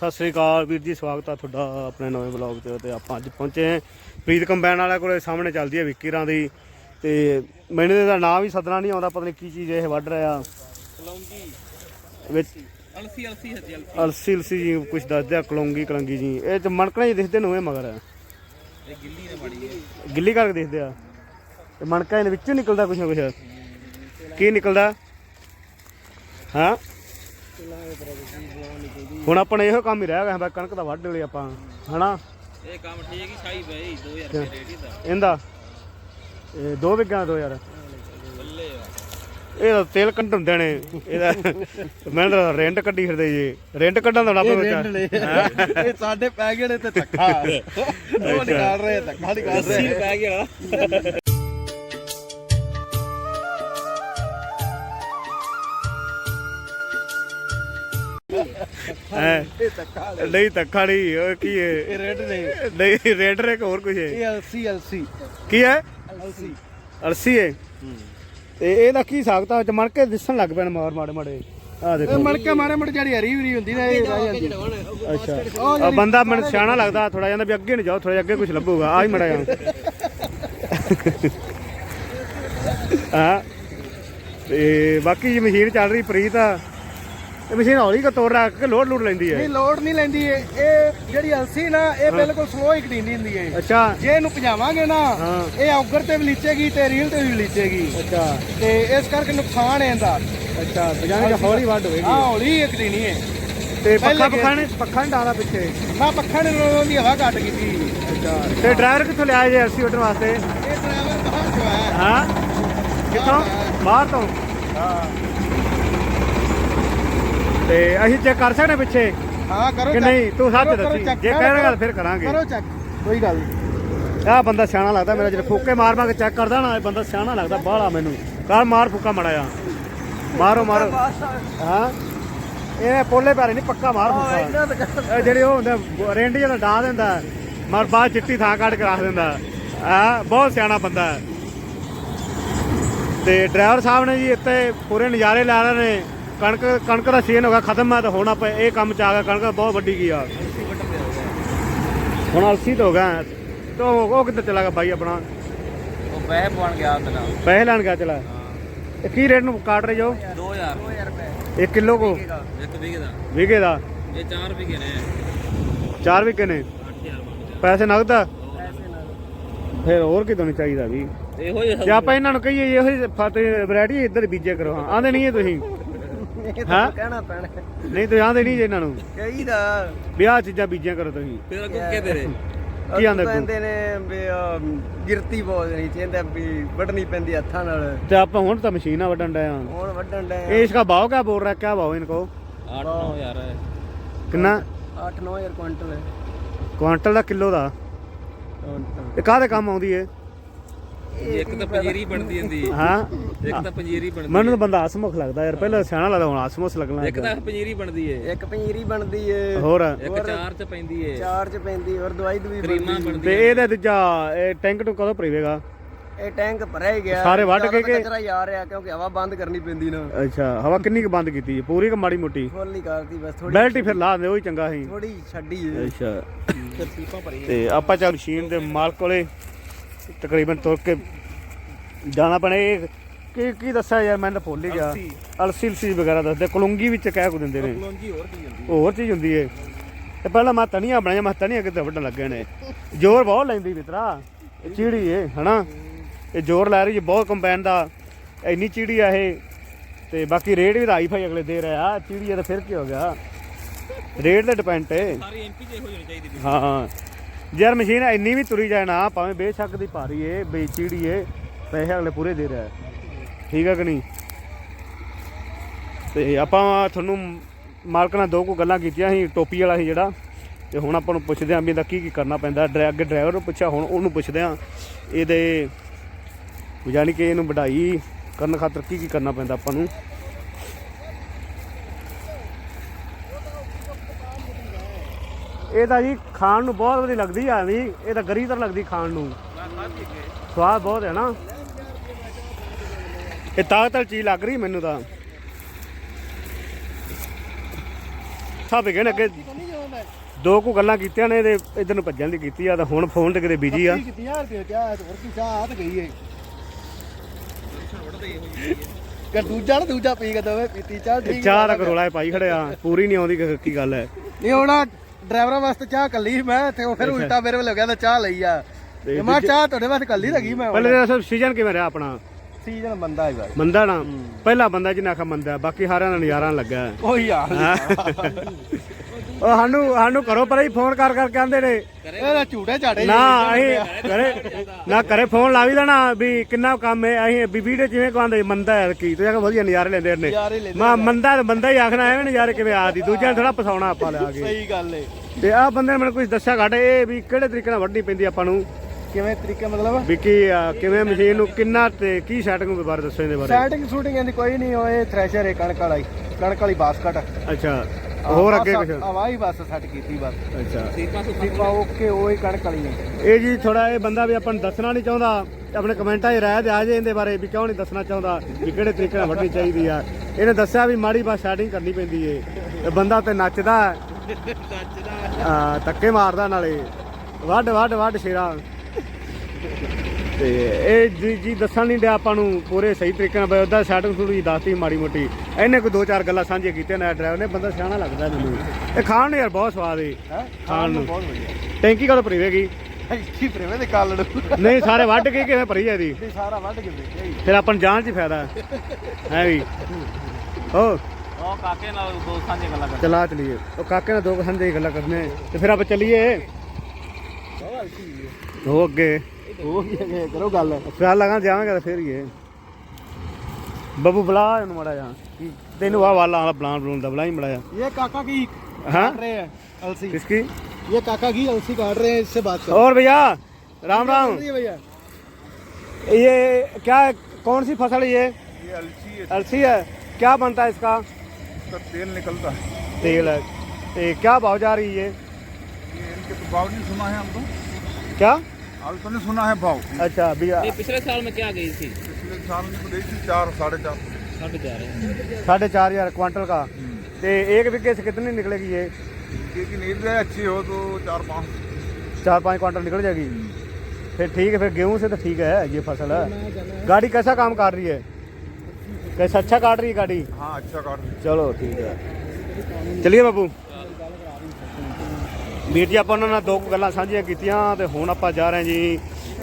ਸਤਿ ਸ੍ਰੀ ਅਕਾਲ ਵੀਰ ਜੀ ਸਵਾਗਤ ਆ ਤੁਹਾਡਾ ਆਪਣੇ ਨਵੇਂ ਬਲੌਗ ਤੇ ਤੇ ਆਪਾਂ ਅੱਜ ਪਹੁੰਚੇ ਹਾਂ ਪ੍ਰੀਤ ਕੰਬਾਈਨ ਵਾਲਿਆਂ ਕੋਲੇ ਸਾਹਮਣੇ ਚੱਲਦੀ ਹੈ ਵਿੱਕੀਰਾਂ ਦੀ ਤੇ ਮੈਨੂੰ ਇਹਦਾ ਨਾਮ ਵੀ ਸਦਨਾ ਨਹੀਂ ਆਉਂਦਾ ਪਤਾ ਨਹੀਂ ਕੀ ਚੀਜ਼ ਇਹ ਵੱਢ ਰਿਹਾ। ਕਲੌਂਗੀ। ਵਿੱਚ ਅਲਸੀ ਅਲਸੀ ਹੱਜੀ ਅਲਸੀ। ਅਲਸੀ ਅਲਸੀ ਜੀ ਕੁਝ ਦੱਸਦੇ ਆ ਕਲੌਂਗੀ ਕਲੰਗੀ ਜੀ। ਇਹ ਚ ਮਣਕਣੇ ਹੀ ਦਿਖਦੇ ਨੂੰ ਇਹ ਮਗਰ। ਇਹ ਗਿੱਲੀ ਨੇ ਮਾੜੀ ਹੈ। ਗਿੱਲੀ ਕਰਕੇ ਦਿਖਦੇ ਆ। ਤੇ ਮਣਕਾ ਇਹਦੇ ਵਿੱਚੋਂ ਨਿਕਲਦਾ ਕੁਝ ਨਾ ਕੁਝ ਕੀ ਨਿਕਲਦਾ? ਹਾਂ? ਹੁਣ ਆਪਣਾ ਇਹੋ ਕੰਮ ਹੀ ਰਹਿ ਗਿਆ ਬਈ ਕਣਕ ਦਾ ਵੱਢ ਲਈ ਆਪਾਂ ਹਨਾ? ਇਹ ਕੰਮ ਠੀਕ ਹੀ ਛਾਈ ਪਈ 2000 ਰੁਪਏ ਰੇਟ ਦਾ ਇਹਦਾ? ਇਹ ਦੋ ਵਿਗਾ ਦੋ ਯਾਰ ਬੱਲੇ ਆ। ਇਹਦਾ ਤੇਲ ਕੱਢਣ ਦੇਣੇ ਇਹਦਾ ਮੈਂ ਤਾਂ ਰੈਂਟ ਕੱਢੀ ਫਿਰਦੇ ਜੀ। ਰੈਂਟ ਕੱਢਣ ਦਾ ਰੱਬ ਵਿੱਚ ਇਹ ਸਾਡੇ ਪੈ ਗਏ ਨੇ ਤੇ ਧੱਕਾ। ਉਹ ਨਿਕਾਲ ਰਹੇ ਧੱਕਾ ਨਿਕਾਲ ਰਹੇ। 80 ਪੈ ਗਿਆ। ਹੈ। ਨਹੀਂ ਧੱਕਾ ਨਹੀਂ ਉਹ ਕੀ ਹੈ? ਇਹ ਰੈਡ ਨੇ। ਨਹੀਂ ਰੈਂਟ ਰੇ ਹੋਰ ਕੁਝ ਹੈ? ਇਹ ਅਲਸੀ ਅਲਸੀ। ਕੀ ਹੈ? ਅਲਸੀ। ਅਲਸੀ ਹੈ? ਤੇ ਇਹਦਾ ਕੀ ਸਾਖਤਾ ਚ ਮਣ ਕੇ ਦਿਸਣ ਲੱਗ ਪੈਣ ਮਾਰ ਮਾੜੇ ਮਾੜੇ। ਆ ਇਹ ਦੇਖੋ ਮਣਕੇ ਮਾਰੇ ਮੜ ਜਿਹੜੀ ਹਰੀ ਹਰੀ ਹੁੰਦੀ ਨਾ ਇਹ ਰਹਿ ਜਾਂਦੀ। ਅੱਛਾ। ਆ ਬੰਦਾ ਮੈਨੂੰ ਸਿਆਣਾ ਲੱਗਦਾ ਥੋੜਾ ਜਾਂਦਾ ਵੀ ਅੱਗੇ ਨਹੀਂ ਜਾਓ ਥੋੜਾ ਅੱਗੇ ਕੁਝ ਲੱਭੂਗਾ। ਆ ਹੀ ਮੜਾ ਜਾ ਹਾਂ। ਤੇ ਬਾਕੀ ਜੀ ਮਸ਼ੀਨ ਚੱਲ ਰਹੀ ਪ੍ਰੀਤ ਆ। ਇਹ ਮਸ਼ੀਨ ਹੌਲੀ ਕੋ ਤੋੜ ਰੱਖ ਕੇ ਲੋਡ ਲੋਡ ਲੈਂਦੀ ਹੈ? ਨਹੀਂ ਲੋਡ ਨਹੀਂ ਲੈਂਦੀ ਇਹ। ਇਹ ਜਿਹੜੀ ਅਲਸੀ ਨਾ ਇਹ ਬਿਲਕੁਲ ਸਲੋ ਹੀ ਕਟੀਂਦੀ ਹੁੰਦੀ ਹੈ ਅੱਛਾ। ਜੇ ਇਹਨੂੰ ਭਜਾਵਾਂਗੇ ਨਾ ਹਾਂ। ਇਹ ਔਗਰ ਤੇ ਵੀ ਲੀਚੇਗੀ ਤੇ ਰੀਲ ਤੇ ਵੀ ਲੀਚੇਗੀ। ਅੱਛਾ। ਤੇ ਇਸ ਕਰਕੇ ਨੁਕਸਾਨ ਹੈ ਇਹਦਾ। ਅੱਛਾ ਬਜਾਣੇ ਹੌਲੀ ਵੱਢ ਹੋਏਗੀ। ਹਾਂ ਹੌਲੀ ਇਹ ਕਟੀਣੀ ਹੈ। ਤੇ ਪੱਖਾ ਪੱਖਾ ਨੇ ਪੱਖਾ ਨਹੀਂ ਡਾਲਾ ਪਿੱਛੇ? ਨਾ ਪੱਖਾ ਨੇ ਲੋਕਾਂ ਦੀ ਹਵਾ ਘੱਟ ਕੀਤੀ। ਅੱਛਾ। ਤੇ ਡਰਾਈਵਰ ਕਿੱਥੋਂ ਲਿਆ ਜੇ ਅਰਸੀ ਵੱਢਣ ਵਾਸਤੇ? ਇਹ ਡਰਾਈਵਰ ਬਾਹਰ ਜੋ ਹੈ ਹਾਂ। ਕਿੱਥੋਂ? ਬਾਹਰ ਤੋਂ ਤੇ ਅਸੀਂ ਚੈੱਕ ਕਰ ਸਕਦੇ ਪਿੱਛੇ ਹਾਂ ਕਰੋ ਕਿ। ਨਹੀਂ ਤੂੰ ਸੱਚ ਦੱਸੀ। ਜੇ ਕਹਿਣਾ ਗੱਲ। ਫਿਰ ਕਰਾਂਗੇ। ਕਰੋ ਚੈੱਕ ਕੋਈ ਗੱਲ ਨਹੀਂ ਆਹ ਬੰਦਾ ਸਿਆਣਾ ਲੱਗਦਾ ਮੇਰਾ ਜਿਹੜਾ ਫੂਕੇ ਮਾਰ ਮਾਰ ਕੇ ਚੈੱਕ ਕਰਦਾ ਨਾ ਇਹ ਬੰਦਾ ਸਿਆਣਾ ਲੱਗਦਾ ਬਾਹਲਾ ਮੈਨੂੰ। ਕਰ ਮਾਰ ਫੂਕਾ ਮੜਾਇਆ ਮਾਰੋ ਮਾਰੋ। ਹਾਂ? ਇਹ ਪੋਲੇ ਪੈਰੇ ਨਹੀਂ ਪੱਕਾ ਮਾਰ ਫੂਕਾ। ਇਹ ਜਿਹੜੇ ਉਹ ਹੁੰਦੇ ਰੇਂਡੀ ਜਿਹੜਾ ਡਾ ਦਿੰਦਾ। ਮਰ ਬਾਅਦ ਚਿੱਟੀ ਥਾਂ ਕੱਢ ਕੇ ਰੱਖ ਦਿੰਦਾ। ਆ ਬਹੁਤ ਸਿਆਣਾ ਬੰਦਾ। ਹੈ ਤੇ ਡਰਾਈਵਰ ਸਾਹਿਬ ਨੇ ਜੀ ਇੱਥੇ ਪੂਰੇ ਨਜ਼ਾਰੇ ਲੈ ਰਹੇ ਨੇ। ਕਣਕ ਕਣਕ ਦਾ ਸੀਜ਼ਨ ਹੋ ਗਿਆ ਖਤਮ ਹੈ ਤਾਂ ਹੁਣ ਆਪਾਂ ਇਹ ਕੰਮ ਚ ਆ ਗਿਆ ਕਣਕ ਬਹੁਤ ਵੱਡੀ ਕੀ ਆ। ਹੁਣ ਅਲਸੀ ਤੋਂ ਹੋ ਗਿਆ ਤੋ ਉਹ ਕਿੱਥੇ ਚਲਾ ਗਿਆ ਬਾਈ ਆਪਣਾ? ਉਹ ਬਹਿ ਬਣ ਗਿਆ ਤਨਾ ਪੈਸੇ ਲੈਣ ਗਿਆ ਚਲਾ। ਇਹ ਕੀ ਰੇਟ ਨੂੰ ਕਾਟ ਰਹੇ ਜੋ 2000 2000 1 ਕਿਲੋ ਕੋ? ਇੱਕ ਵਿਗੇ ਦਾ। ਵਿਗੇ ਦਾ? ਇਹ 4 ਵਿਗੇ ਨੇ। 4 ਵਿਗੇ ਨੇ? 8000 ਬਣ ਪੈਸੇ ਨਗਦ? ਫਿਰ ਹੋਰ ਕਿਦੋਂ ਨਹੀਂ ਚਾਹੀਦਾ ਵੀ। ਇਹੋ ਹੀ ਜੇ ਆਪਾਂ ਇਹਨਾਂ ਨੂੰ ਕਹੀਏ ਇਹੋ ਜਿਹੀ ਫਤਿਹ ਵੈਰਾਈਟੀ ਇੱਧਰ ਬੀਜੇ ਕਰੋ। ਆਂਦੇ ਨਹੀਂ ਹਾਂ? ਕਹਿਣਾ ਪੈਣਾ। ਨਹੀਂ ਤੁਸੀਂ ਆਂਦੇ ਨਹੀਂ ਜੇ ਇਹਨਾਂ ਨੂੰ। ਕਹੀਦਾ। ਵਿਆਹ ਚੀਜ਼ਾਂ ਬੀਜਿਆ ਕਰੋ ਤੁਸੀਂ। ਫਿਰ ਅੱਗੋਂ ਕੀ ਤੇਰੇ ਕੀ ਆਂਹਦਾ ਅੱਗੋਂ? ਕਹਿੰਦੇ ਨੇ ਵੀ ਗਿਰਤੀ ਬਹੁਤ ਨਹੀਂ ਚਾਹੁੰਦਾ ਵੀ ਵੱਢਣੀ ਪੈਂਦੀ ਹੱਥਾਂ ਨਾਲ। ਤੇ ਆਪਾਂ ਹੁਣ ਤਾਂ ਮਸ਼ੀਨਾਂ ਵੱਢਣ ਡਏ ਹਾਂ ਹੁਣ ਵੱਢਣ ਇਹ ਡਏ ਇਸਕਾ ਭਾव ਕਿਆ ਬੋਲ ਰਿਹਾ ਕਿਆ ਭਾव ਇਨਕੋ? 8 9000 ਕਿੰਨਾ? 8 9000 ਕੁਇੰਟਲ। ਹੈ ਕੁਆਂਟਲ ਦਾ ਕਿਲੋ ਦਾ। ਇਹ ਕਾਹਦੇ ਕੰਮ ਆਉਂਦੀ ਏ? ਇੱਕ ਤਾਂ ਪੰਜੀਰੀ ਬਣਦੀ ਹੁੰਦੀ ਹੈ ਹਾਂ। ਇੱਕ ਤਾਂ ਪੰਜੀਰੀ ਬਣਦੀ ਮੈਨੂੰ ਤਾਂ ਬੰਦਾ ਹਸਮੁਖ ਲੱਗਦਾ ਯਾਰ ਪਹਿਲਾਂ ਸਿਆਣਾ ਲੱਗਦਾ ਹੁਣ ਹਸਮੁਖ ਲੱਗਣਾ ਇੱਕ ਤਾਂ ਪੰਜੀਰੀ ਬਣਦੀ ਹੈ ਇੱਕ ਪੰਜੀਰੀ ਬਣਦੀ ਏ। ਹੋਰ? ਇੱਕ ਚਾਰ ਚ ਪੈਂਦੀ ਹੈ ਚਾਰ ਚ ਪੈਂਦੀ ਔਰ ਦਵਾਈ ਦੂਈ ਕਰੀਮਾਂ ਬਣਦੀ ਤੇ ਇਹਦੇ ਦੂਜਾ ਇਹ ਟੈਂਕ ਨੂੰ ਕਦੋਂ ਭਰੀਵੇਗਾ? ਇਹ ਟੈਂਕ ਭਰਿਆ ਹੀ ਗਿਆ। ਸਾਰੇ ਵੱਢ ਕੇ ਕਚਰਾ ਹੀ ਆ ਰਿਹਾ ਕਿਉਂਕਿ ਹਵਾ ਬੰਦ ਕਰਨੀ ਪੈਂਦੀ ਨਾ। ਅੱਛਾ ਹਵਾ ਕਿੰਨੀ ਕੁ ਬੰਦ ਕੀਤੀ ਹੈ ਪੂਰੀ ਕਿ ਮਾੜੀ ਮੋਟੀ? ਫੁੱਲ ਹੀ ਕਰਤੀ ਬਸ ਥੋੜੀ ਬੈਲਟ ਹੀ ਫਿਰ ਲਾ ਦੇ ਉਹ ਹੀ ਚੰਗਾ ਸੀ। ਥੋੜੀ ਛੱਡੀ ਅੱਛਾ। ਤੇ ਆਪਾਂ ਚੱਲ ਮਸ਼ੀਨ ਦੇ ਮਾਲਕ ਕੋਲੇ ਤਕਰੀਬਨ ਤੁਰ ਕੇ ਜਾਣਾ ਪੈਣਾ ਇਹ ਕੀ ਕੀ ਦੱਸਿਆ ਯਾਰ ਮੈਂ ਤਾਂ ਭੁੱਲ ਹੀ ਗਿਆ। ਅਲਸੀ। ਅਲਸੀ ਵਗੈਰਾ ਦੱਸਦੇ ਕਲੁੰਗੀ ਵਿੱਚ ਕਹਿ ਕੋ ਦਿੰਦੇ ਨੇ। ਕਲੋਂਜੀ ਹੋਰ ਕੀ ਹੁੰਦੀ ਹੋਰ ਚੀਜ਼ ਹੁੰਦੀ ਏ। ਤੇ ਪਹਿਲਾਂ ਮੈਂ ਤਣੀਆਂ ਬਣਾਈਆਂ ਮੈਂ ਤਣੀਆਂ ਕਿਤੇ ਵੱਢਣ ਲੱਗੇ ਨੇ। ਜ਼ੋਰ ਬਹੁਤ ਲੈਂਦੀ ਮਿੱਤਰਾ ਇਹ ਚੀੜੀ ਏ ਹਨਾ? ਇਹ ਜ਼ੋਰ ਲੈ ਰਹੀ ਏ ਬਹੁਤ ਕੰਬਾਈਨ ਦਾ ਇੰਨੀ ਚੀੜੀ ਆ ਇਹ। ਤੇ ਬਾਕੀ ਰੇਟ ਵੀ ਰਾਈ ਭਾਈ ਅਗਲੇ ਦੇ ਰਿਹਾ ਚੀੜੀ ਆ ਤਾਂ ਫਿਰ ਕੀ ਹੋ ਗਿਆ? ਰੇਟ ਤੇ ਡਿਪੈਂਡ ਏ। ਸਾਰੀ ਐਮਪੀ ਇਹੋ ਜਿਹੀ ਹੋਣੀ ਚਾਹੀਦੀ। ਹਾਂ। ਯਾਰ ਮਸ਼ੀਨ ਇੰਨੀ ਵੀ ਤੁਰੀ ਜਾਏ ਨਾ, ਭਾਵੇਂ ਬੇਸ਼ੱਕ ਦੀ ਭਾਰੀ ਏ, ਬੇਚੀੜੀ ਏ, ਪੈਸੇ ਅਗਲੇ ਪੂਰੇ ਦੇ ਰਿਹਾ। ਠੀਕ ਹੈ ਕਿ ਨਹੀਂ? ਤੇ ਆਪਾਂ ਤੁਹਾਨੂੰ ਮਾਲਕ ਨਾਲ ਦੋ ਕੁ ਗੱਲਾਂ ਕੀਤੀਆਂ ਸੀ, ਟੋਪੀ ਵਾਲਾ ਸੀ ਜਿਹੜਾ। ਤੇ ਹੁਣ ਆਪਾਂ ਨੂੰ ਪੁੱਛਦੇ ਆਂ ਵੀ ਇਹਦਾ ਕੀ ਕੀ ਕਰਨਾ ਪੈਂਦਾ। ਡਰਾ- ਅੱਗੇ ਡਰਾਈਵਰ ਨੂੰ ਪੁੱਛਿਆ, ਹੁਣ ਉਹਨੂੰ ਪੁੱਛਦੇ ਆਂ, ਇਹਦੇ ਯਾਨੀ ਕਿ ਇਹਨੂੰ ਵਢਾਈ ਕਰਨ ਖਾਤਰ ਕੀ ਕੀ ਕਰਨਾ ਪੈਂਦਾ ਆਪਾਂ ਨੂੰ। ਇਹ ਤਾਂ ਜੀ ਖਾਣ ਨੂੰ ਬਹੁਤ ਵਧੀਆ ਲੱਗਦੀ ਆ ਵੀ ਇਹ ਤਾਂ ਗਰੀ ਲੱਗਦੀ ਖਾਣ ਨੂੰ। ਸਵਾਦ ਬਹੁਤ ਹੈ ਨਾ। ਇਹ ਤਾਕਤ ਵਾਲੀ ਚੀਜ਼ ਲੱਗ ਰਹੀ ਮੈਨੂੰ ਤਾਂ। ਸਭ ਕਹਿੰਦੇ ਅੱਗੇ ਦੋ ਕੁ ਗੱਲਾਂ ਕੀਤੀਆਂ ਨੇ ਤੇ ਇਧਰ ਨੂੰ ਭੱਜਣ ਦੀ ਕੀਤੀ ਆ ਤਾਂ ਹੁਣ ਫੋਨ ਤੇ ਕਿਤੇ ਬਿਜ਼ੀ ਆ। ਕੀ ਦੂਜਾ ਨਾ ਦੂਜਾ ਪੀ ਕੇ ਦੋਵੇਂ ਪੀਤੀ ਚਾਹ ਠੀਕ ਚਾਹ ਦਾ ਕਰੋਲਾ ਇਹ ਪਾਈ ਖੜਿਆ ਪੂਰੀ ਨਹੀਂ ਆਉਂਦੀ ਕਿ- ਕੀ ਗੱਲ ਹੈ। ਨਹੀਂ ਹੁਣ ਡਰਾਈਵਰਾਂ ਵਾਸਤੇ ਚਾਹ ਕੱਲੀ ਮੈਂ ਤੇ ਉਹ ਫਿਰ ਉਲਟਾ ਮੇਰੇ ਵੱਲ ਹੋ ਗਿਆ ਤਾਂ ਚਾਹ ਲਈ ਆ। ਤੇ ਮੈਂ ਚਾਹ ਤੁਹਾਡੇ ਵਾਸਤੇ ਕੱਲੀ ਲੱਗੀ ਮੈਂ ਪਹਿਲੇ ਸਭ ਸੀਜ਼ਨ ਕਿਵੇਂ ਰਿਹਾ ਆਪਣਾ? ਸੀਜ਼ਨ ਬੰਦਾ ਹੈ ਬਾਈ ਮੰਦਾ ਨਾ? ਪਹਿਲਾ ਬੰਦਾ ਜਿਹਨਾਂ ਆਖਾ ਮੰਦਾ ਬਾਕੀ ਸਾਰਿਆਂ ਦਾ ਨਜ਼ਾਰਾ ਲੱਗਾ। ਹੈ। ਉਹੀ ਆ। ਉਹ ਸਾਨੂੰ ਸਾਨੂੰ ਘਰੋਂ ਪਰੇ ਹੀ ਫੋਨ ਕਰ ਕਰਕੇ ਆਂਦੇ ਨੇ। ਇਹਦਾ ਝੂਟੇ ਝਾੜੇ ਨਾ ਅਸੀਂ ਘਰੇ ਨਾ ਘਰੇ ਫੋਨ ਲਾ ਵੀ ਲੈਣਾ ਵੀ ਕਿੰਨਾ ਕੰਮ ਹੈ। ਅਸੀਂ ਵੀ ਵੀਡੀਓ ਜਿਵੇਂ ਕਹਿੰਦੇ ਮੰਦਾ ਹੈ ਕੀ? ਤੁਸੀਂ ਆਖੋ ਵਧੀਆ ਨਜ਼ਾਰੇ ਲੈਂਦੇ ਨੇ। ਨਜ਼ਾਰੇ ਲੈਂਦੇ ਮੈਂ ਮੰਦਾ ਤਾਂ ਬੰਦਾ ਹੀ ਆਖਣਾ ਐਵੇਂ ਨਜ਼ਾਰੇ ਕਿਵੇਂ ਆਦੀ ਦੂਜਿਆਂ ਨੂੰ ਥੋੜਾ ਫਸਾਉਣਾ ਆਪਾਂ ਲਿਆ ਕੇ। ਸਹੀ ਗੱਲ ਏ। ਤੇ ਆਹ ਬੰਦੇ ਨੇ ਮੈਨੂੰ ਕੁਝ ਦੱਸਿਆ ਘੱਟ ਇਹ ਵੀ ਕਿਹੜੇ ਤਰੀਕੇ ਨਾਲ ਵੱਢਣੀ ਪੈਂਦੀ ਆਪਾਂ ਨੂੰ? ਕਿਵੇਂ ਤਰੀਕੇ ਮਤਲਬ? ਵੀ ਕੀ ਆ, ਕਿਵੇਂ ਮਸ਼ੀਨ ਨੂੰ ਕਿੰਨਾ ਤੇ ਕੀ ਸੈਟਿੰਗ ਦੇ ਬਾਰੇ ਦੱਸੋ ਇਹਦੇ ਬਾਰੇ? ਸੈਟਿੰਗ ਸ਼ੂਟਿੰਗ ਇਹਦੀ ਕੋਈ ਨਹੀਂ ਹੋਏ ਥ੍ਰੈਸ਼ਰ ਹੈ ਕਣਕ ਵਾਲਾ ਹੀ ਕਣਕ ਵਾਲੀ ਬਾਸਕਟ ਅੱਛਾ ਹੋਰ ਅੱਗੇ ਕੁਝ ਆਵਾਜ਼ ਬਸ ਸੈੱਟ ਕੀਤੀ ਬਸ। ਅੱਛਾ। ਸੀਪਾਂ ਓਕੇ ਉਹ ਹੀ ਕਣਕ ਵਾਲੀ ਨੇ ਇਹ ਜੀ ਥੋੜਾ ਇਹ ਬੰਦਾ ਵੀ ਆਪਾਂ ਨੂੰ ਦੱਸਣਾ ਨਹੀਂ ਚਾਹੁੰਦਾ ਆਪਣੇ ਕਮੈਂਟਾਂ 'ਚ ਰਾਇ ਦੇ ਆ ਜੇ ਇਹਦੇ ਬਾਰੇ ਵੀ ਕਿਉਂ ਨਹੀਂ ਦੱਸਣਾ ਚਾਹੁੰਦਾ ਵੀ ਕਿਹੜੇ ਤਰੀਕੇ ਨਾਲ ਵੱਢਣੀ ਚਾਹੀਦੀ ਆ। ਇਹਨੇ ਦੱਸਿਆ ਵੀ ਮਾੜੀ ਬਾ ਸੈਟਿੰਗ ਕਰਨੀ ਪੈਂਦੀ ਏ ਤੇ ਬੰਦਾ ਤੇ ਨੱਚਦਾ। ਆ ਧੱਕੇ ਮਾਰਦਾ ਨਾਲੇ। ਵੱਢ ਵੱਢ ਵੱਢ ਸ਼ੇਰਾ। ਤੇ ਇਹ ਜੀ ਜੀ ਦੱਸਣ ਨਹੀਂ ਡਿਆ ਆਪਾਂ ਨੂੰ ਪੂਰੇ ਸਹੀ ਤਰੀਕੇ ਨਾਲ ਬਈ ਉਹਦਾ ਸੈਟਿੰਗ ਥੋੜੀ ਜਿਹੀ ਦੱਸਤੀ ਮਾੜੀ ਮੋਟੀ। ਇਹਨੇ ਕੋਈ ਦੋ ਚਾਰ ਗੱਲਾਂ ਸਾਂਝੀਆਂ ਕੀਤੀਆਂ ਨਾ ਡਰਾਈਵਰ ਨੇ ਬੰਦਾ ਸਿਆਣਾ ਲੱਗਦਾ ਮੈਨੂੰ। ਇਹ ਖਾਣ ਨੂੰ ਯਾਰ ਬਹੁਤ ਸਵਾਦ ਏ ਹੈ? ਖਾਣ ਨੂੰ ਬਹੁਤ ਵਧੀਆ। ਟੈਂਕੀ ਕਦੋਂ ਭਰੀ ਹੋਵੇਗੀ ਇੱਥੇ ਪ੍ਰੇਮੇ ਦੇ ਕਾਲੜ ਨਹੀਂ ਸਾਰੇ ਵੱਢ ਕੇ ਕਿਵੇਂ ਭਰੀ ਜਾਂਦੀ ਇਹ ਸਾਰਾ ਵੱਢ ਕੇ ਦੇਖਿਆ ਹੀ। ਫਿਰ ਆਪਾਂ ਨੂੰ ਜਾਣ 'ਚ ਹੀ ਫਾਇਦਾ। ਹੈ ਵੀ। ਹੋ ਉਹ ਕਾਕੇ ਨਾਲ ਦੋਸਤਾਂ ਦੀਆਂ ਗੱਲਾਂ ਕਰ ਚਲਾ ਚਲੀਏ। ਉਹ ਕਾਕੇ ਨਾਲ ਦੋ ਕਸਨ ਦੀ ਗੱਲਾਂ ਕਰਨੇ ਤੇ ਫਿਰ ਆਪਾਂ ਚੱਲੀਏ। ਹੋ ਅੱਗੇ। ਉਹ ਕੀ ਹੈ ਕਰੋ ਗੱਲ ਫਿਰ ਲਗਾ ਜਾਵਾਂਗੇ ਤਾਂ ਫਿਰ ਹੀ ਹੈ ਬੱਬੂ ਬੁਲਾ ਇਹਨੂੰ ਮੜਾ ਜਾ ਤੈਨੂੰ ਆ ਵਾਲਾ ਵਾਲਾ ਬਲਾਨ ਬਲੂਨ ਦਾ ਬੁਲਾ ਹੀ ਮੜਾ ਜਾ ये काका की हाँ? काट रहे हैं अलसी किसकी ये काका की अलसी काट रहे हैं इससे बात करो और भैया राम राम ये भैया ये क्या कौन सी फसल है ये ये अलसी है अलसी है क्या बनता है इसका इसका तेल निकलता है तेल है ते क्या भाव जा रही है ये इनके तो भाव नहीं सुना है हमको क्या अभी तो नहीं सुना है भाव अच्छा अभी आ- नहीं पिछले साल में क्या गई थी पिछले साल में तो गई थी चार साढ़े चार साढ़े चार है साढ़े चार हजार क्वांटल का तो एक बीघे से कितनी निकलेगी ये क्योंकि नींद है अच्छी हो तो चार पाँच चार पाँच क्वांटल निकल जाएगी फिर ठीक है फिर गेहूं से तो ठीक है ये फसल है गाड़ी कैसा काम काट रही है कैसा अच्छा काट रही है गाड़ी हाँ अच्छा काट चलो ठीक है चलिए बाबू ਵੀਰ ਜੀ, ਆਪਾਂ ਉਹਨਾਂ ਨਾਲ ਦੋ ਕੁ ਗੱਲਾਂ ਸਾਂਝੀਆਂ ਕੀਤੀਆਂ ਤੇ ਹੁਣ ਆਪਾਂ ਜਾ ਰਹੇ ਜੀ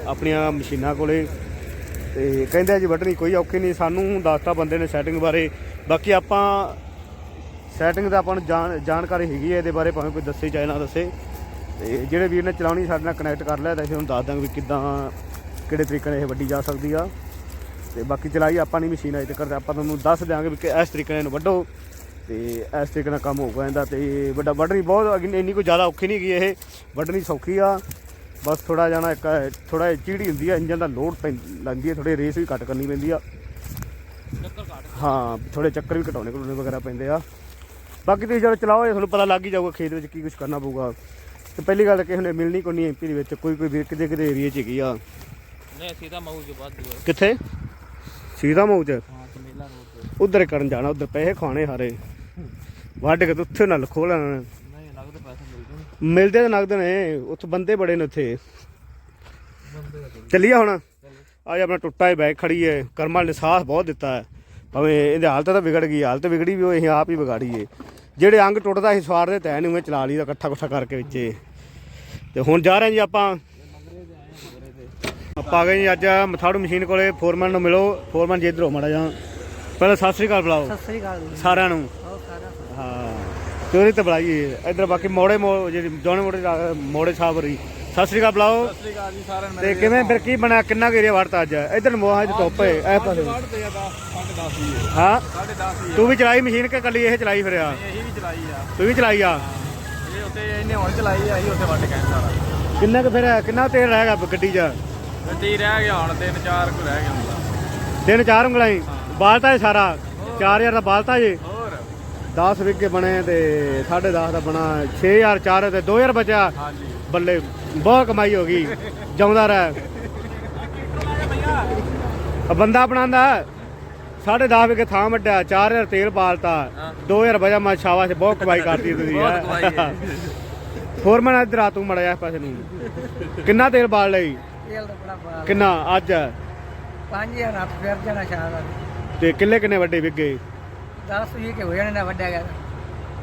ਆਪਣੀਆਂ ਮਸ਼ੀਨਾਂ ਕੋਲੇ। ਤੇ ਕਹਿੰਦੇ ਆ ਜੀ, ਵੱਢਣੀ ਕੋਈ ਔਖੀ ਨਹੀਂ, ਸਾਨੂੰ ਦੱਸਤਾ ਬੰਦੇ ਨੇ ਸੈਟਿੰਗ ਬਾਰੇ। ਬਾਕੀ ਆਪਾਂ ਸੈਟਿੰਗ ਦਾ ਆਪਾਂ ਨੂੰ ਜਾਣ ਜਾਣਕਾਰੀ ਹੈਗੀ ਹੈ ਇਹਦੇ ਬਾਰੇ ਭਾਵੇਂ ਕੋਈ ਦੱਸੇ ਚਾਹੇ ਨਾ ਦੱਸੇ। ਤੇ ਜਿਹੜੇ ਵੀਰ ਨੇ ਚਲਾਉਣੀ, ਸਾਡੇ ਨਾਲ ਕਨੈਕਟ ਕਰ ਲਿਆ, ਤਾਂ ਅਸੀਂ ਉਹਨੂੰ ਦੱਸ ਦਾਂਗੇ ਵੀ ਕਿੱਦਾਂ, ਕਿਹੜੇ ਤਰੀਕੇ ਨਾਲ ਇਹ ਵੱਡੀ ਜਾ ਸਕਦੀ ਆ। ਤੇ ਬਾਕੀ ਚਲਾਈ ਆਪਾਂ ਨਹੀਂ ਮਸ਼ੀਨ ਅਜੇ ਤੱਕ, ਆਪਾਂ ਤੁਹਾਨੂੰ ਦੱਸ ਦਿਆਂਗੇ ਵੀ ਕਿ ਇਸ ਤਰੀਕੇ ਨਾਲ ਇਹਨੂੰ ਵੱਢੋ। ਤੇ ਇਸ ਤਰੀਕੇ ਨਾਲ ਕੰਮ ਹੋਊਗਾ ਇਹਦਾ ਤੇ ਵੱਡਾ ਵੱਢਣੀ ਬਹੁਤ ਇੰਨੀ ਕੋਈ ਜ਼ਿਆਦਾ ਔਖੀ ਨਹੀਂ ਗਈ ਇਹ। ਵੱਢਣੀ ਸੌਖੀ ਆ। ਬਸ ਥੋੜਾ ਜਾਣਾ ਇੱਕ ਥੋੜਾ ਚੀੜੀ ਹੁੰਦੀ ਆ ਇੰਜਨ ਦਾ ਲੋਡ ਲੱਗਦੀ ਹੈ ਥੋੜੇ ਰੇਸ ਵੀ ਘੱਟ ਕਰਨੀ ਪੈਂਦੀ ਆ। ਹਾਂ ਥੋੜੇ ਚੱਕਰ ਵੀ ਘਟਾਉਣੇ ਘਟਾਉਣੇ ਵਗੈਰਾ ਪੈਂਦੇ ਆ। ਬਾਕੀ ਤੁਸੀਂ ਜਦੋਂ ਚਲਾਓ ਤੁਹਾਨੂੰ ਪਤਾ ਲੱਗ ਹੀ ਜਾਊਗਾ ਖੇਤ ਵਿੱਚ ਕੀ ਕੁਛ ਕਰਨਾ ਪਊਗਾ। ਤੇ ਪਹਿਲੀ ਗੱਲ ਕਿ ਹੁਣੇ ਮਿਲਣੀ ਕੋਈ ਨਹੀਂ ਐਮਪੀ ਦੇ ਵਿੱਚ ਕੋਈ ਕੋਈ ਵੀਰ ਕਿਤੇ ਕਿਤੇ ਏਰੀਆ 'ਚ ਹੈਗੀ ਆ। ਨਹੀਂ ਸੀਧਾ ਮਊ ਚ ਵਾਧੂ ਹੈ ਕਿੱਥੇ? ਸੀਧਾ ਮਊ ਚ? ਹਾਂ ਕਮੇਲਾ ਰੋਡ ਉਧਰ ਕਰਨ ਜਾਣਾ ਉਧਰ ਪੈਸੇ ਖਾਣੇ ਹਾਰੇ। ਵੱਢ ਕੇ ਉੱਥੇ ਨਾਲ ਖੋਲ ਨਹੀਂ ਨਗਦ ਪੈਸੇ ਮਿਲਦੇ ਮਿਲਦੇ ਤਾਂ ਨਗਦ ਨੇ ਉੱਥੇ ਬੰਦੇ ਬੜੇ ਨੇ ਉੱਥੇ। ਚੱਲੀਏ ਹੁਣ। ਅੱਜ ਆਪਣਾ ਟੁੱਟਾ ਹੀ ਬੈਗ ਖੜੀ ਹੈ ਕਰਮਾਂ ਨੇ ਸਾਥ ਬਹੁਤ ਦਿੱਤਾ ਹੈ। ਭਾਵੇਂ ਇਹਦੀ ਹਾਲਤ ਤਾਂ ਵਿਗੜ ਗਈ ਹਾਲਤ ਵਿਗੜੀ ਵੀ ਉਹ ਅਸੀਂ ਆਪ ਹੀ ਵਿਗਾੜੀਏ। ਜਿਹੜੇ ਅੰਗ ਟੁੱਟਦਾ ਸੀ ਸਵਾਰ ਦੇ ਤੈ ਨੂੰ ਚਲਾ ਲਈਦਾ ਇਕੱਠਾ ਇਕੱਠਾ ਕਰਕੇ ਵਿੱਚੇ। ਤੇ ਹੁਣ ਜਾ ਰਹੇ ਜੀ ਆਪਾਂ। ਆਪਾਂ ਆ ਗਏ ਜੀ ਅੱਜ ਮਥਾੜੂ ਮਸ਼ੀਨ ਕੋਲੇ ਫੋਰਮੈਨ ਨੂੰ ਮਿਲੋ। ਫੋਰਮੈਨ ਜੇ ਇਧਰੋਂ ਮੜਾ ਜਾ ਪਹਿਲਾਂ ਸਤਿ ਸ੍ਰੀ ਅਕਾਲ ਬੁਲਾਓ। ਸਤਿ ਸ੍ਰੀ ਅਕਾਲ ਸਾਰਿਆਂ ਨੂੰ। ਹਾਂ। ਚੋਰੀ ਤੇ ਬੁਲਾਈਏ ਇੱਧਰ ਬਾਕੀ ਮੋੜੇ ਮੋ ਜਿਹੜੀ ਜੋਨੇ ਮੋੜੇ ਮੋੜੇ ਸਾਹਿਬ ਰਹੀ ਸਤਿ ਸ੍ਰੀ ਅਕਾਲ ਬੁਲਾਓ। ਸ੍ਰੀ ਅਕਾਲ ਜੀ ਸਾਰਿਆਂ ਨੂੰ ਤੇ ਕਿਵੇਂ ਫਿਰ ਕੀ ਬਣਿਆ? ਕਿੰਨਾ ਕੁ ਏਰੀਆ ਵੜਤਾ ਅੱਜ? ਇੱਧਰ ਮੋਹਾਂ ਚ ਟੋਪ ਹੈ। ਇਹ ਪਾਸੇ ਵੱਢਦੇ ਆ 10 10.5 ਹੀ ਹੈ। ਹਾਂ? 10.5 ਹੀ ਤੂੰ ਵੀ ਚਲਾਈ ਮਸ਼ੀਨ ਕਿ ਕੱਲੀ ਇਹ ਚਲਾਈ ਫਿਰਿਆ ਇਹੀ ਵੀ ਚਲਾਈ ਆ। ਤੂੰ ਵੀ ਚਲਾਈ ਆ? ਇਹ ਉੱਤੇ ਇਹਨੇ ਹੁਣ ਚਲਾਈ ਆ ਅਸੀਂ ਉੱਤੇ ਵੱਢ ਕੇ ਸਾਰਾ। ਕਿੰਨਾ ਕੁ ਫਿਰ ਕਿੰਨਾ ਤੇਲ ਰਹਿ ਗਿਆ ਗੱਡੀ 'ਚ? ਗੱਡੀ ਰਹਿ ਗਿਆ ਹੁਣ ਤਿੰਨ ਚਾਰ ਕੁ ਰਹਿ ਗਿਆ ਹੁੰਦਾ ਤਿੰਨ ਚਾਰ ਉਂਗਲਾਂ ਹੀ? ਬਾਲਤਾ ਇਹ ਸਾਰਾ? 4000 ਦਾ ਬਾਲਤਾ ਜੀ 10 ਵਿਗੇ ਬਣੇ ਤੇ 10.5 ਦਾ ਬਣਾ 6000 ਚਾਰ ਤੇ 2000 ਬਚਿਆ। ਹਾਂਜੀ। ਬੱਲੇ ਬਹੁਤ ਕਮਾਈ ਹੋ ਗਈ। ਜਾਉਂਦਾ ਰਹਿ। ਆ ਬੰਦਾ ਬਣਾਉਂਦਾ ਸਾਢੇ 10 ਵਿਗੇ ਥਾਂ ਵੱਡਿਆ 4000 ਤੇਲ ਪਾਲਤਾ। 2000 ਵਜਾ ਮਾ ਸ਼ਾਬਾਸ਼ ਬਹੁਤ ਕਮਾਈ ਕਰਤੀ ਤੁਸੀਂ ਬਹੁਤ ਹੈਂ। ਕਮਾਈ ਹੈ। ਫੋਰਮੈਨ ਇੱਧਰ ਆ ਤੂੰ ਮੜਾ ਜਾ ਪਾਸੇ ਨੂੰ। ਕਿੰਨਾ ਤੇਲ ਬਾਲ ਲਈ? ਤੇਲ ਦਾ ਬੜਾ ਬਾਲ। ਕਿੰਨਾ ਅੱਜ? 5000 ਹੱਥ ਫਿਰ ਜਾਣਾ ਸ਼ਾਇਦ। ਤੇ ਕਿੱਲੇ ਕਿੰਨੇ ਵੱਡੇ ਵਿਗੇ 10 20 ਕੇ ਹੋ ਜਾਣੇ ਨਾ ਵੱਡਾ ਗਿਆ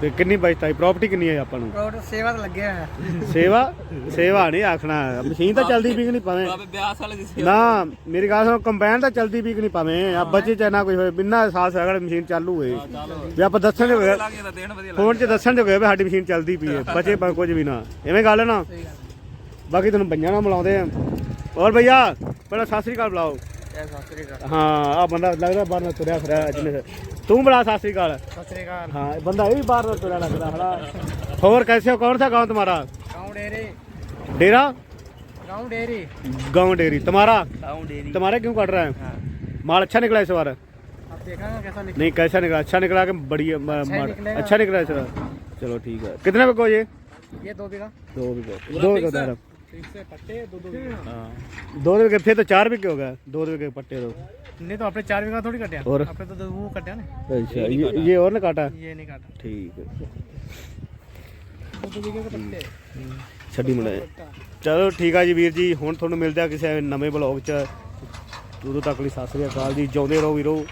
ਤੇ ਕਿੰਨੀ ਬਚਤਾਈ ਪ੍ਰਾਪਰਟੀ ਕਿੰਨੀ ਹੈ ਆਪਾਂ ਨੂੰ? ਪ੍ਰੋਡ ਸੇਵਾ ਤਾਂ ਲੱਗੇ ਹੋਇਆ ਸੇਵਾ? ਸੇਵਾ ਨਹੀਂ ਆਖਣਾ। ਮਸ਼ੀਨ ਤਾਂ ਚੱਲਦੀ ਵੀ ਨਹੀਂ ਪਾਵੇਂ ਬਾਬੇ ਬਿਆਸ ਵਾਲੇ ਦੀ ਨਾ ਮੇਰੀ ਗੱਲ ਸੁਣ ਕੰਬਾਈਨ ਤਾਂ ਚੱਲਦੀ ਵੀ ਨਹੀਂ ਪਾਵੇਂ ਆ ਬੱਚੇ ਚ ਨਾ ਕੋਈ ਹੋਏ ਬਿਨਾਂ ਸਾਸ ਹੈਗਾ ਮਸ਼ੀਨ ਚਾਲੂ ਹੋਏ। ਵੀ ਆਪਾਂ ਦੱਸਣ ਦੇ ਹੋਏ ਲੱਗੇ ਤਾਂ ਦੇਣ ਵਧੀਆ ਫੋਨ 'ਚ ਦੱਸਣ ਦੇ ਹੋਏ ਵੀ ਸਾਡੀ ਮਸ਼ੀਨ ਚੱਲਦੀ ਪਈ ਹੈ। ਬੱਚੇ ਪਰ ਕੁਝ ਵੀ ਨਾ। ਐਵੇਂ ਗੱਲ ਨਾ? ਬਾਕੀ ਤੁਹਾਨੂੰ ਬੰਜਾਂ ਨਾਲ ਮਿਲਾਉਂਦੇ ਆ। ਹੋਰ ਭਈਆ ਪਹਿਲਾਂ ਸਤਿ ਸ੍ਰੀ ਅਕਾਲ ਬੁਲਾਓ। ਇਹ ਸਤਿ ਸ੍ਰੀ ਅਕਾਲ ਹਾਂ ਆ ਬੰਦਾ ਲੱਗਦਾ ਬਾਹਰ ਨਾਲ ਤੁਰਿਆ ਫਿਰਿਆ ਜਿਹਨੇ ਤੂੰ ਬੁਲਾ ਸਤਿ ਸ੍ਰੀ ਅਕਾਲ ਸਤਿ ਸ੍ਰੀ ਅਕਾਲ हाँ बंदा ये भी बाहर में तुरा लग रहा है और कैसे हो कौन सा गांव तुम्हारा गाँव डेरी डेरा गाँव डेरी गांव डेरी तुम्हारा गाँव डेरी तुम्हारा क्यों कट रहा है माल अच्छा निकला इस बार अब देखा कैसा नहीं कैसा निकला अच्छा निकला कि बढ़िया म- अच्छा ही माल- निकलेगा। अच्छा निकला इस बार चलो ठीक है कितने में को ये ये दो बीघा दो बीघे दो बीघे दारा ठीक से पट्टे दो दो हाँ दो बीघे फिर तो चार बीघे हो गए दो बीघे पट्टे तो नहीं तो अपने चार बीघा थोड़ी कटे और अपने तो वो कटे ना अच्छा ये ये और ना काटा ये नहीं काटा ठीक है दो दो बीघे के पट्टे ਛੱਡੀ ਮੜਾ ਚਲੋ ਠੀਕ ਆ ਜੀ ਵੀਰ ਜੀ ਹੁਣ ਤੁਹਾਨੂੰ ਮਿਲਦੇ ਆ ਕਿਸੇ ਨਵੇਂ ਬਲੌਗ 'ਚ ਉਦੋਂ ਤੱਕ ਲਈ ਸਤਿ ਸ੍ਰੀ ਅਕਾਲ ਜੀ ਜਿਉਂਦੇ ਰਹੋ ਵੀਰੋ